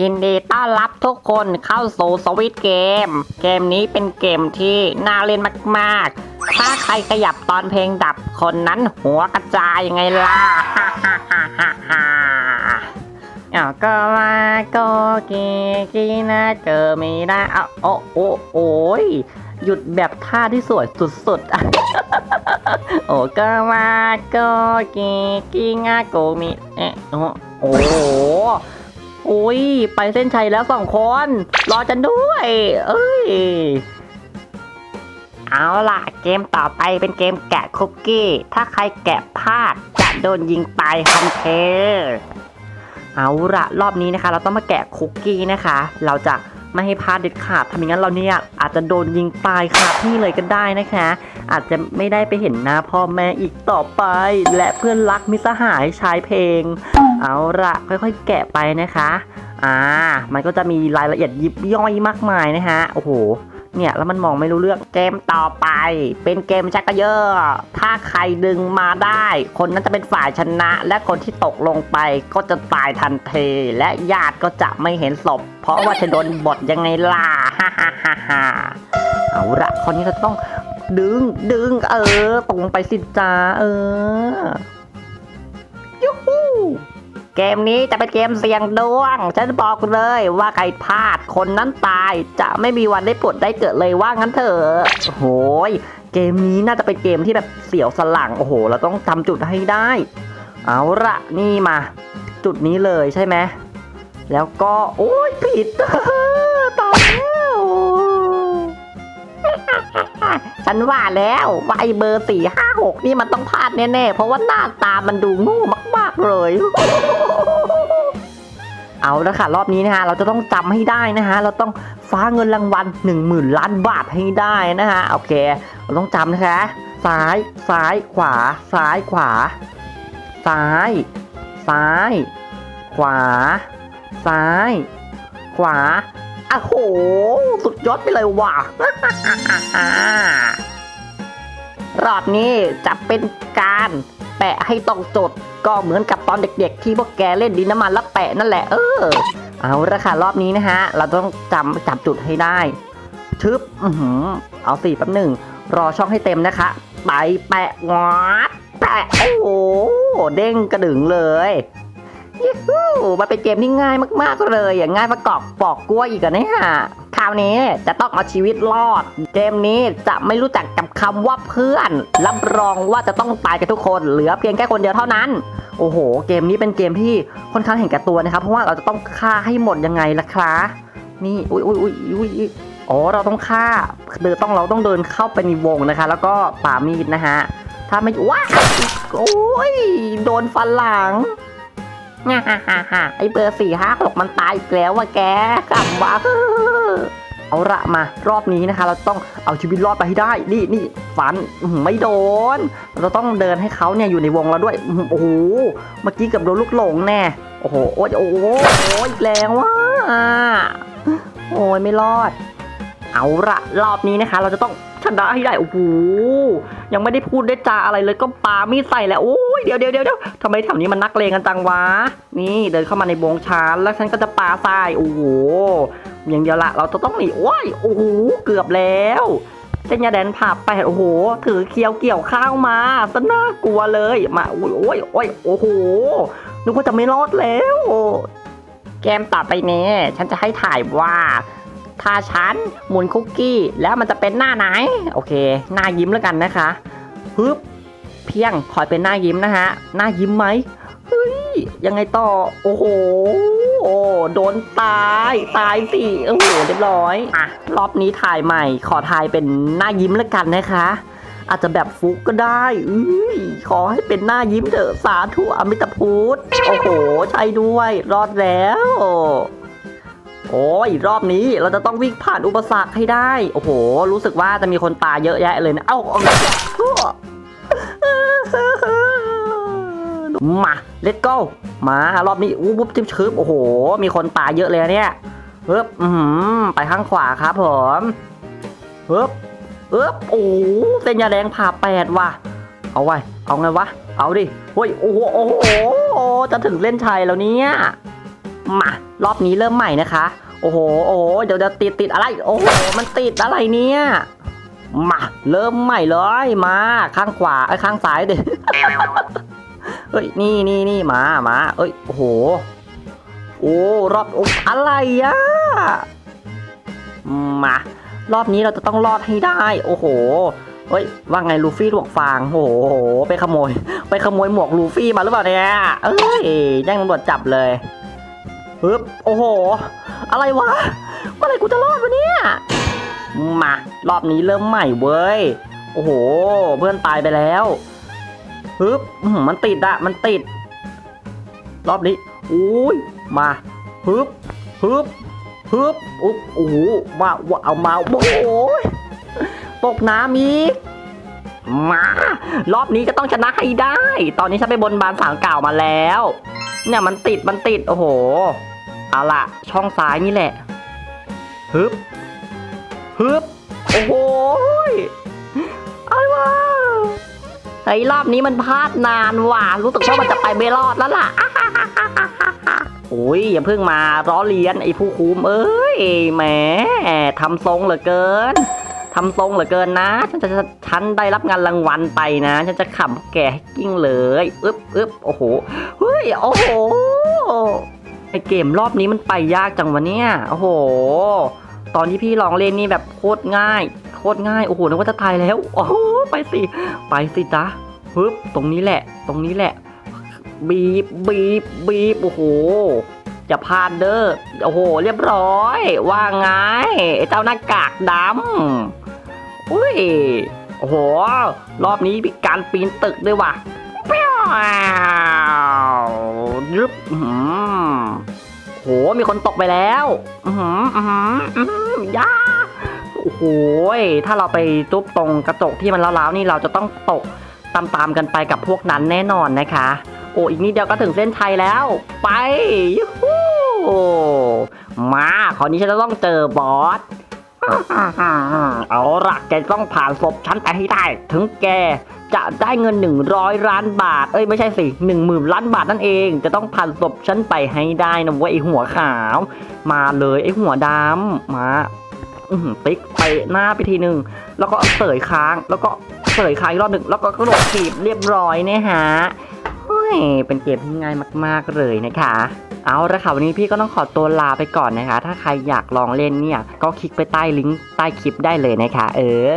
ยินดีต้อนรับทุกคนเข้าสู่สวิตเกม เกมนี้เป็นเกมที่น่าเล่นมากๆ ถ้าใครขยับตอนเพลงดับคนนั้นหัวกระจายยังไงล่ะฮ่าฮ่าฮ่าฮ่าฮ่าเอาก็มาก็กีกีนะเจอไม่ได้เอาโอ้โอ้โอ้ยหยุดแบบท่าที่สวยสุดๆ โอ้ก็มาก็กีกีงาโกมีเอะโอ้โอ้ โอ้ย ไปเส้นชัยแล้วสองคน รอจันด้วย เอ้ย เอาล่ะ เกมต่อไปเป็นเกมแกะคุกกี้ ถ้าใครแกะพลาดจะโดนยิงตายทันทีเอาละรอบนี้นะคะ เราต้องมาแกะคุกกี้นะคะ เราจะ ไม่ให้พลาดเด็ดขาดทำอย่างนั้นเราเนี่ยอาจจะโดนยิงตายคาที่เลยก็ได้นะคะ อาจจะไม่ได้ไปเห็นหน้าพ่อแม่อีกต่อไป และเพื่อนรักมิตรสหายชายเพลง เอาละค่อยๆ แกะไปนะคะ อ่า มันก็จะมีรายละเอียดยิบย่อยมากมายนะฮะ โอ้โห เนี่ยแล้วมันมองไม่รู้เรื่องเกมต่อไป เป็นเกมชักกระเยอะ ถ้าใครดึงมาได้ คนนั้นจะเป็นฝ่ายชนะ และคนที่ตกลงไปก็จะตายทันทีและญาติก็จะไม่เห็นศพ เพราะว่าจะโดนบทยังไงล่ะฮ่าฮ่าฮ่าฮ่าเอาละคนนี้เราต้องดึงดึงเออตกลงไปสิจ้าเออยูฮู เกมนี้จะเป็นเกมเสี่ยงดวง ฉันบอกเลยว่าใครพลาดคนนั้นตาย จะไม่มีวันได้ผุดได้เกิดเลยว่างั้นเถอะโอ้ยเกมนี้น่าจะเป็นเกมที่แบบเสียวสลังโอ้โห เราต้องทำจุดให้ได้ เอาละนี่มา จุดนี้เลยใช่ไหมแล้วก็ โอ้ยผิด ฉันว่าแล้วว่าไอเบอร์สี่ห้าหกนี่มันต้องพลาดแน่ๆ เพราะว่าหน้าตามันดูโงูมากๆเลย เอาละค่ะ รอบนี้นะฮะ เราจะต้องจำให้ได้นะฮะ เราต้องฟ้าเงินรางวัล1 0,000ล้านบาทให้ได้นะฮะ โอเค เราต้องจำนะคะ ซ้าย ซ้าย ขวา ซ้าย ขวา ซ้าย ซ้าย ขวา ซ้าย ขวาโอ้โห สุดยอดไปเลยว่ะ รอบนี้จะเป็นการแปะให้ตรงจุดก็เหมือนกับตอนเด็กๆ ที่พวกแกเล่นดินน้ำมันแล้วแปะนั่นแหละ เออ เอาละค่ะรอบนี้นะฮะ เราต้องจำจับจุดให้ได้ชึบอือเอาสี่แป๊บหนึ่ง รอช่องให้เต็มนะคะ ไปแปะงอดแปะ โอ้โห เด้งกระดึงเลยยูฮูมันเป็นเกมที่ง่ายมากๆเลย อย่างง่ายประกอบปอกกล้วยอีกอะเนี่ย ราวนี้จะต้องเอาชีวิตรอด เกมนี้จะไม่รู้จักกับคำว่าเพื่อน รับรองว่าจะต้องตายกันทุกคน เหลือเพียงแค่คนเดียวเท่านั้น โอ้โห เกมนี้เป็นเกมที่ค่อนข้างเห็นแก่ตัวนะครับ เพราะว่าเราจะต้องฆ่าให้หมดยังไงล่ะคะนี่อุ้ยอุ้ยอุ้ยอุ้ยอ๋อเราต้องฆ่าเดินต้องเราต้องเดินเข้าไปในวงนะคะ แล้วก็ป่ามีดนะฮะถ้าไม่ว้าโอ้ยโดนฟันหลัง ฮ่าฮ่าฮ่าฮ่าไอเบอร์สี่ห้าหกมันตายอีกแล้วว่ะแกกลับวะเอาละมารอบนี้นะคะ เราต้องเอาชีวิตรอดไปให้ได้ นี่นี่ฟันไม่โดน เราต้องเดินให้เขาเนี่ยอยู่ในวงเราด้วยโอ้โหเมื่อกี้เกับโดนลูกหลงแน่โอ้โหโอ้ยโอ้โหโอ้ยแรงว่ะโอ้ยไม่รอด เอาละรอบนี้นะคะ เราจะต้องชนะให้ได้โอ้โหยังไม่ได้พูดได้จาอะไรเลยก็ปามีดใส่แล้วโอ้ยเดี๋ยวเดี๋ยวเดี๋ยวทำไมแถวนี้มันนักเลงกันจังวะ นี่เดินเข้ามาในวงชานแล้วฉันก็จะปาทรายโอ้โหอย่างเดียวละเราจะต้องหนีโอ้ยโอ้โหเกือบแล้วเส้นยาแดนผ่าไปโอ้โห ถือเคียวเกี่ยวข้าวมาซะน่ากลัวเลยมาโอ้ยโอ้ยโอ้ยโอ้โหนึกว่าจะไม่รอดแล้วเกมต่อไปนี้ฉันจะให้ถ่ายว่า ถ้าฉันหมุนคุกกี้แล้วมันจะเป็นหน้าไหน โอเค หน้ายิ้มแล้วกันนะคะฮึบเพียงคอยเป็นหน้ายิ้มนะฮะ หน้ายิ้มไหมเฮ้ยยังไงต่อ โอ้โหโอ้โดนตายตายสิโอ้โหเรียบร้อยอะรอบนี้ถ่ายใหม่ ขอถ่ายเป็นหน้ายิ้มแล้วกันนะคะ อาจจะแบบฟุกก็ได้อุ้ยขอให้เป็นหน้ายิ้มเถอะสาธุอมิตพุทธโอ้โหใช่ด้วย รอดแล้ว โอ้ยรอบนี้เราจะต้องวิ่งผ่านอุปสรรคให้ได้ โอ้โห รู้สึกว่าจะมีคนตายเยอะแยะเลยนะเอ้าเอามา let's go มารอบนี้อู้บุ๊บจิ๊บชึบโอ้โห มีคนตายเยอะเลยเนี่ยเฮ้บอือไปข้างขวาครับผมเฮ้บเฮ้บโอ้เส้นยาแดงผ่าแปดว่ะเอาไว้เอาไงวะ เอาดิเฮ้ยโอ้โหโอ้โหจะถึงเล่นชัยแล้วเนี่ย มารอบนี้เริ่มใหม่นะคะ โอ้โห โอ้โห เดี๋ยวจะติดติดอะไร โอ้โห มันติดอะไรเนี่ย มา เริ่มใหม่เลย มา ข้างขวาไอ้ข้างซ้ายดิเฮ้ย นี่นี่นี่มา มา เอ้ย โอ้โห โอ้ รอบโอ้อะไรอะมา รอบนี้เราจะต้องรอดให้ได้ โอ้โหเฮ้ย ว่าไงลูฟี่หมวกฟางโอ้โห ไปขโมย ไปขโมยหมวกลูฟี่มาหรือเปล่าเนี่ย เอ้ยแย่งตำรวจจับเลย ปึ๊บโอ้โห อะไรวะเมื่อไรกูจะรอดวะเนี่ยมารอบนี้เริ่มใหม่เว้ยโอ้โห เพื่อนตายไปแล้วปึ๊บมันติดอะมันติด รอบนี้อุ้ยมาฮึบฮึบฮึบอุ๊บโอ้โหมาว่าเอามาโอ้โหตกน้ำอีกมารอบนี้จะต้องชนะให้ได้ ตอนนี้ฉันไปบนบานสารกล่ามาแล้ว เนี่ยมันติดมันติด โอ้โห เอาละช่องซ้ายนี่แหละ ฮึบ ฮึบ โอ้โหอะไรวะไอ้รอบนี้มันพลาดนานว่ะ รู้สึกว่ามันจะไปไม่รอดแล้วล่ะโอ้ยอย่าเพิ่งมาล้อเลียนไอ้ผู้คุมเอ้ยแหมทำทรงเหลือเกินทำทรงเหลือเกินนะ ฉันจะฉันได้รับงานรางวัลไปนะ ฉันจะขำพวกแกให้กิ้งเลย อึ๊บอึ๊บโอ้โห เฮ้ย โอ้โห ไอเกมรอบนี้มันไปยากจังวะเนี่ยโอ้โห ตอนที่พี่ลองเล่นนี่แบบโคตรง่าย โคตรง่ายโอ้โหนึกว่าจะตายแล้วโอ้โหไปสิไปสิจ๊ะฮึบตรงนี้แหละ ตรงนี้แหละ บีบบีบบีบโอ้โหจะพลาดเด้อโอ้โห เรียบร้อย ว่าไงไอ้เจ้าหน้ากากดำอุ้ยโอ้โห รอบนี้มีการปีนตึกด้วยว่ะ เปี้ยวยึบอื้อหือโห มีคนตกไปแล้วอือหืออือหือยาโอ้โหถ้าเราไปทุบตรงกระจกที่มันร้าวๆนี่เราจะต้องตกตามๆกันไปกับพวกนั้นแน่นอนนะคะ โอ้อีกนิดเดียวก็ถึงเส้นชัยแล้ว ไปยูฮูมาคราวนี้ฉันจะต้องเจอบอสเอาล่ะแกต้องผ่านศพฉันไปให้ได้ ถึงแก จะได้เงิน 100 ล้านบาท เอ้ยไม่ใช่สิ1 0,000 ล้านบาทนั่นเอง จะต้องผ่านศพฉันไปให้ได้นะเว้ยไอหัวขาว มาเลยไอหัวดำมาอื้อหือติ๊กไปหน้าไปทีหนึ่งแล้วก็เสยค้างแล้วก็เสยค้างอีกรอบหนึ่งแล้วก็กระโดดถีบเรียบร้อยเนี่ยฮะเฮ้ยเป็นเกมที่ง่ายมาก ๆ เลยนะคะ เอาละค่ะวันนี้พี่ก็ต้องขอตัวลาไปก่อนนะคะ ถ้าใครอยากลองเล่นเนี่ย ก็คลิกไปใต้ลิงก์ใต้คลิปได้เลยนะคะ เออ